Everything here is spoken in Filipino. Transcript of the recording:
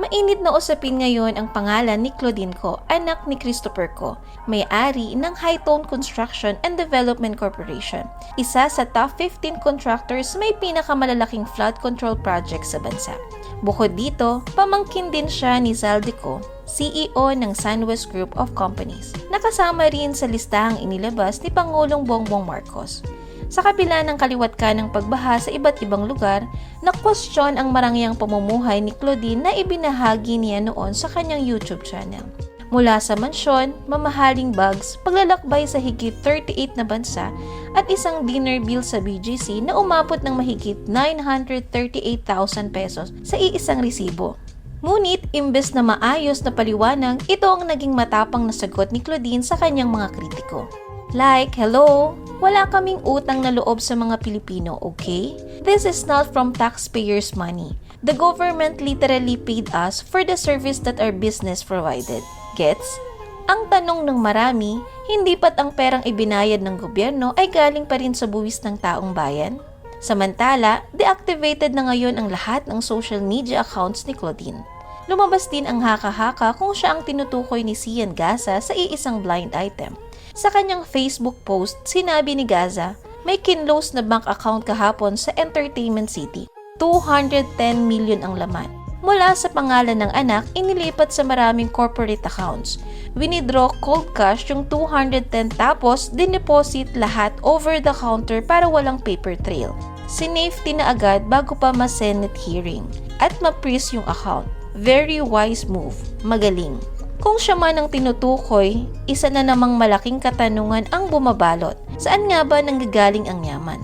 Mainit na usapin ngayon ang pangalan ni Claudine Ko, anak ni Christopher Ko, may-ari ng High Tone Construction and Development Corporation, isa sa top 15 contractors may pinakamalalaking flood control project sa bansa. Bukod dito, pamangkin din siya ni Zaldico, CEO ng SunWest Group of Companies. Nakasama rin sa listahang inilabas ni Pangulong Bongbong Marcos. Sa kabila ng kaliwat ka ng pagbaha sa iba't ibang lugar, na-question ang marangyang pamumuhay ni Claudine na ibinahagi niya noon sa kanyang YouTube channel. Mula sa mansyon, mamahaling bags, paglalakbay sa higit 38 na bansa, at isang dinner bill sa BGC na umabot ng mahigit 938,000 pesos sa iisang resibo. Ngunit, imbes na maayos na paliwanag, ito ang naging matapang na sagot ni Claudine sa kanyang mga kritiko. Like, hello, wala kaming utang na loob sa mga Pilipino, okay? This is not from taxpayers' money. The government literally paid us for the service that our business provided. Gets? Ang tanong ng marami, hindi pat ang perang ibinayad ng gobyerno ay galing pa rin sa buwis ng taong bayan? Samantala, deactivated na ngayon ang lahat ng social media accounts ni Claudine. Lumabas din ang haka-haka kung siya ang tinutukoy ni Sian Gaza sa iisang blind item. Sa kanyang Facebook post, sinabi ni Gaza, may kinlose na bank account kahapon sa Entertainment City. 210 million ang laman. Mula sa pangalan ng anak, inilipat sa maraming corporate accounts. Winidraw cold cash yung 210 tapos dineposit lahat over the counter para walang paper trail. Sinafety na agad bago pa ma-Senate hearing at ma-freeze yung account. Very wise move. Magaling. Kung siya man ang tinutukoy, isa na namang malaking katanungan ang bumabalot. Saan nga ba nanggagaling ang yaman?